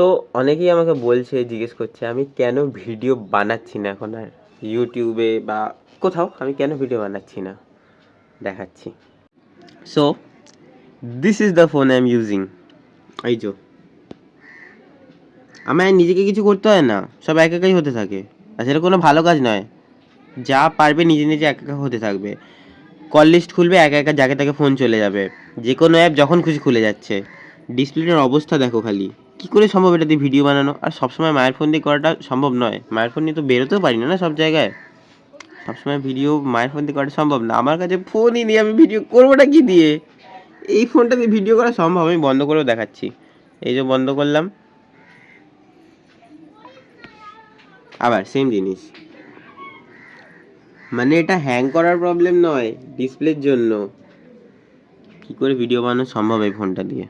তো অনেকেই আমাকে বলছে, জিজ্ঞেস করছে, আমি কেন ভিডিও বানাচ্ছি না এখন আর? ইউটিউবে বা কোথাও আমি কেন ভিডিও বানাচ্ছি না? দেখাচ্ছি। So this is the phone I am using এই যো। আমার নিজেকে কিছু করতে হয় না, সব একা একাই হতে থাকে। আর সেটা কোনো ভালো কাজ নয়। যা পারবে নিজে নিজে একা একা হতে থাকবে। কল লিস্ট খুলবে, একা একা যাকে তাকে ফোন চলে যাবে। যে কোনো অ্যাপ যখন খুশি খুলে যাচ্ছে। ডিসপ্লেটার অবস্থা দেখো খালি। কি করে সম্ভব এটা দিয়ে ভিডিও বানানো? আর সবসময় মায়ের ফোন দিয়ে করাটা সম্ভব নয়। মায়ের ফোন নিয়ে তো বেরোতেও পারি না না সব জায়গায়? সবসময় ভিডিও মায়ের ফোন দিয়ে করাটা সম্ভব না। আমার কাছে ফোনই নেই, আমি ভিডিও করবোটা কি দিয়ে? এই ফোনটা দিয়ে ভিডিও করা সম্ভব, আমি বন্ধ করেও দেখাচ্ছি। এই যে বন্ধ করলাম। আবার সেম জিনিস। মানে এটা হ্যাং করার প্রবলেম নয় ডিসপ্লের জন্য। কি করে ভিডিও বানানো সম্ভব এই ফোনটা দিয়ে?